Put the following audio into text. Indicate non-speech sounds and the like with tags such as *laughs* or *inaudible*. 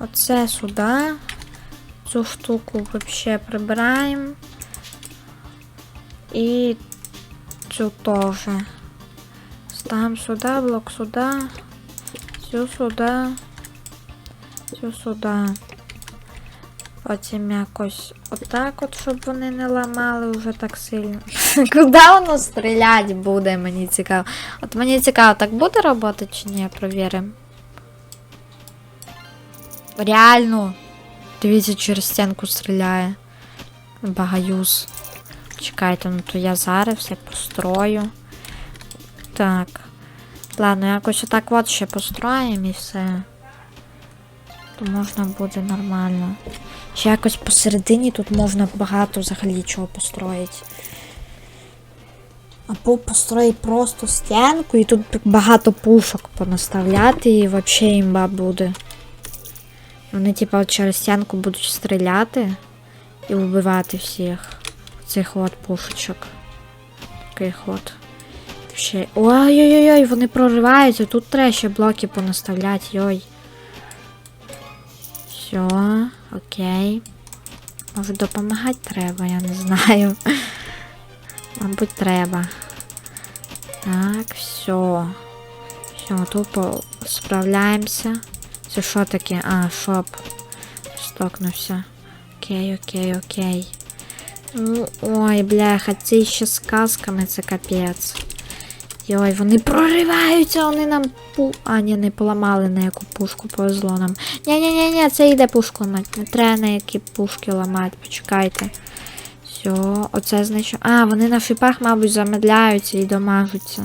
Оце сюди. Цю штуку вообще прибираємо. І цю теж. Ставимо сюди, блок сюди. Цю сюди. Цю сюди. Потім якось отак от, щоб вони не ламали вже так сильно. *laughs* Куди воно стрілять буде, мені цікаво. От мені цікаво, так буде роботи чи ні, провіримо. Реально. Дивіться, через стінку стріляє. Багаюз. Чекайте, ну то я зараз все построю. Так. Ладно, якось отак от ще построїмо і все. То можна буде нормально. Ще якось посередині тут можна багато взагалі чого построїти. Або построїть просто стінку і тут багато пушок понаставляти і взагалі імба буде. Вони, типа, через стінку будуть стріляти і вбивати всіх цих от пушечок. Таких от. Ще... Ой-ой-ой, вони прориваються. Тут треба ще блоки понаставляти, йой. Все, окей. Може допомагати треба, я не знаю. *laughs* Мабуть, треба. Так, все. Все, тупо справляємося. Це що таке? А, шоп. Стокнувся. Окей, окей, окей. Ну, ой, бляха, ці ще з касками це капець. Йой, вони прориваються, вони нам пу. А, ні, не поламали на яку пушку, повезло нам. Ні-ні-ні, це йде пушку ламати. Не треба на які пушки ламати, почекайте. Все, оце значить. А, вони на шипах, мабуть, замедляються і домажуться.